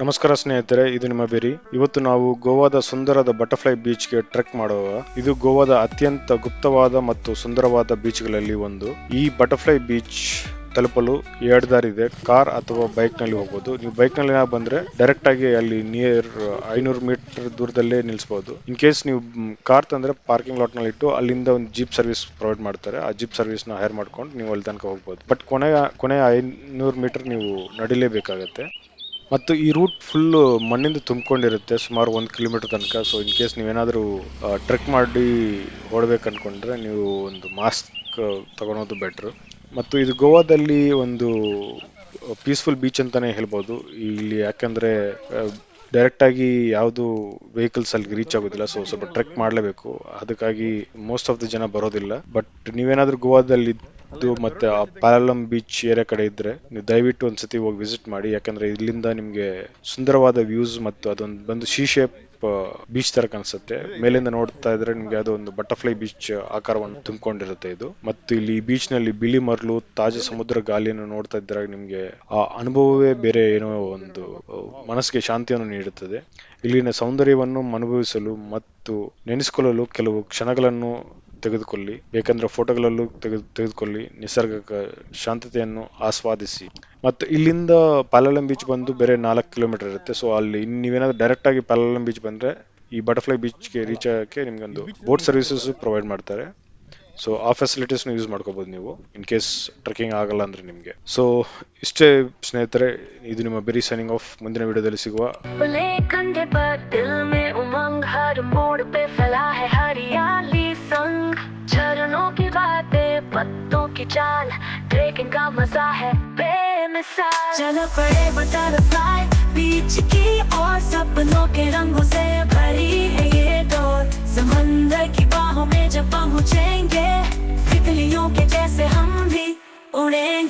ನಮಸ್ಕಾರ ಸ್ನೇಹಿತರೆ, ಇದು ನಿಮ್ಮ ಬೇರಿ. ಇವತ್ತು ನಾವು ಗೋವಾದ ಸುಂದರದ ಬಟರ್ಫ್ಲೈ ಬೀಚ್ಗೆ ಟ್ರೆಕ್ ಮಾಡುವ. ಇದು ಗೋವಾದ ಅತ್ಯಂತ ಗುಪ್ತವಾದ ಮತ್ತು ಸುಂದರವಾದ ಬೀಚ್ಗಳಲ್ಲಿ ಒಂದು. ಈ ಬಟರ್ಫ್ಲೈ ಬೀಚ್ ತಲುಪಲು ಎರಡು ದಾರಿ ಇದೆ. ಕಾರ್ ಅಥವಾ ಬೈಕ್ನಲ್ಲಿ ಹೋಗಬಹುದು ನೀವು ಬೈಕ್ನಲ್ಲಿ ಬಂದ್ರೆ ಡೈರೆಕ್ಟ್ ಆಗಿ ಅಲ್ಲಿ ನಿಯರ್ ಐನೂರು ಮೀಟರ್ ದೂರದಲ್ಲೇ ನಿಲ್ಲಿಸಬಹುದು ಇನ್ ಕೇಸ್ ನೀವು ಕಾರ್ ತಂದ್ರೆ ಪಾರ್ಕಿಂಗ್ ಲಾಟ್ನಲ್ಲಿ ಇಟ್ಟು ಅಲ್ಲಿಂದ ಒಂದು ಜೀಪ್ ಸರ್ವಿಸ್ ಪ್ರೊವೈಡ್ ಮಾಡ್ತಾರೆ. ಆ ಜೀಪ್ ಸರ್ವಿಸ್ನ ಹೈರ್ ಮಾಡ್ಕೊಂಡು ನೀವು ಅಲ್ಲಿ ತನಕ ಹೋಗ್ಬೋದು. ಬಟ್ ಕೊನೆಯ ಕೊನೆಯ ಐನೂರು ಮೀಟರ್ ನೀವು ನಡಿಲೇಬೇಕಾಗತ್ತೆ. ಮತ್ತು ಈ ರೂಟ್ ಫುಲ್ ಮಣ್ಣಿಂದ ತುಂಬಿಕೊಂಡಿರುತ್ತೆ ಸುಮಾರು ಒಂದು ಕಿಲೋಮೀಟರ್ ತನಕ. ಸೊ ಇನ್ ಕೇಸ್ ನೀವೇನಾದರೂ ಟ್ರೆಕ್ ಮಾಡಿ ಓಡಬೇಕು ಅಂದ್ಕೊಂಡ್ರೆ ನೀವು ಒಂದು ಮಾಸ್ಕ್ ತಗೊಳೋದು ಬೆಟ್ರು ಮತ್ತು ಇದು ಗೋವಾದಲ್ಲಿ ಒಂದು ಪೀಸ್ಫುಲ್ ಬೀಚ್ ಅಂತಾನೆ ಹೇಳ್ಬೋದು. ಇಲ್ಲಿ ಯಾಕಂದ್ರೆ ಡೈರೆಕ್ಟ್ ಆಗಿ ಯಾವುದು ವೆಹಿಕಲ್ಸ್ ಅಲ್ಲಿ ರೀಚ್ ಆಗೋದಿಲ್ಲ. ಸೊ ಸ್ವಲ್ಪ ಟ್ರೆಕ್ ಮಾಡಲೇಬೇಕು. ಅದಕ್ಕಾಗಿ ಮೋಸ್ಟ್ ಆಫ್ ದ ಜನ ಬರೋದಿಲ್ಲ. ಬಟ್ ನೀವೇನಾದರೂ ಗೋವಾದಲ್ಲಿ ಇದ್ದು ಮತ್ತೆ ಆ ಪ್ಯಾರಲಂ ಬೀಚ್ ಏರಿಯಾ ಕಡೆ ಇದ್ರೆ ನೀವು ದಯವಿಟ್ಟು ಒಂದ್ಸತಿ ಹೋಗಿ ವಿಸಿಟ್ ಮಾಡಿ, ಯಾಕಂದ್ರೆ ಇಲ್ಲಿಂದ ನಿಮ್ಗೆ ಸುಂದರವಾದ ವ್ಯೂಸ್ ಮತ್ತು ಅದೊಂದು ಬಂದು ಸಿ ಶೇಪ್ ಬೀಚ್ ತರ ಕಾಣಿಸುತ್ತೆ. ಮೇಲಿಂದ ನೋಡ್ತಾ ಇದ್ರೆ ನಿಮ್ಗೆ ಅದೊಂದು ಬಟರ್ಫ್ಲೈ ಬೀಚ್ ಆಕಾರವನ್ನು ತುಂಬಿಕೊಂಡಿರುತ್ತೆ ಇದು. ಮತ್ತು ಇಲ್ಲಿ ಬೀಚ್ನಲ್ಲಿ ಬಿಳಿ ಮರಳು, ತಾಜಾ ಸಮುದ್ರ ಗಾಳಿಯನ್ನು ನೋಡ್ತಾ ಇದ್ದಾಗ ನಿಮ್ಗೆ ಆ ಅನುಭವವೇ ಬೇರೆ ಏನೋ ಒಂದು ಮನಸ್ಸಿಗೆ ಶಾಂತಿಯನ್ನು ನೀಡುತ್ತದೆ. ಇಲ್ಲಿನ ಸೌಂದರ್ಯವನ್ನು ಅನುಭವಿಸಲು ಮತ್ತು ನೆನೆಸಿಕೊಳ್ಳಲು ಕೆಲವು ಕ್ಷಣಗಳನ್ನು ತೆಗೆದುಕೊಳ್ಳಿ. ಬೇಕಂದ್ರೆ ಫೋಟೋಗಳಲ್ಲೂ ತೆಗೆದು, ತೆಗೆದುಕೊಳ್ಳಿ. ನಿಸರ್ಗ ಶಾಂತತೆಯನ್ನು ಆಸ್ವಾದಿಸಿ. ಮತ್ತು ಇಲ್ಲಿಂದ ಪಾಲಲಂ ಬೀಚ್ ಬಂದು ಬೇರೆ ನಾಲ್ಕು ಕಿಲೋಮೀಟರ್ ಇರುತ್ತೆ. ಸೊ ಅಲ್ಲಿ ನೀವೇನಾದ್ರೂ ಡೈರೆಕ್ಟ್ ಆಗಿ ಪಾಲಲಂ ಬೀಚ್ ಬಂದ್ರೆ ಈ ಬಟರ್ಫ್ಲೈ ಬೀಚ್ಗೆ ರೀಚ್ ಆಗಕ್ಕೆ ನಿಮ್ಗೊಂದು ಬೋಟ್ ಸರ್ವಿಸಸ್ ಪ್ರೊವೈಡ್ ಮಾಡ್ತಾರೆ. ಸೊ ಆ ಫೆಸಿಲಿಟೀಸ್ ಯೂಸ್ ಮಾಡ್ಕೋಬಹುದು ನೀವು. ಇನ್ ಕೇಸ್ ಟ್ರೆಕ್ಕಿಂಗ್ ಆಗಲ್ಲ ಅಂದ್ರೆ ನಿಮ್ಗೆ. ಸೊ ಇಷ್ಟೇ ಸ್ನೇಹಿತರೆ, ಇದು ನಿಮ್ಮ ಬೆರಿ ಸೈನಿಂಗ್ ಆಫ್ ಮುಂದಿನ ವಿಡಿಯೋದಲ್ಲಿ ಸಿಗುವ पत्तों की चाल ट्रेकिंग का मज़ा है, बेमिसाल। चलो पड़े बटरफ्लाई बीच की और सपनों के रंगों से भरी है ये डोर समंदर की बाहों में जब पहुँचेंगे, तितलियों के जैसे हम भी उड़ेंगे।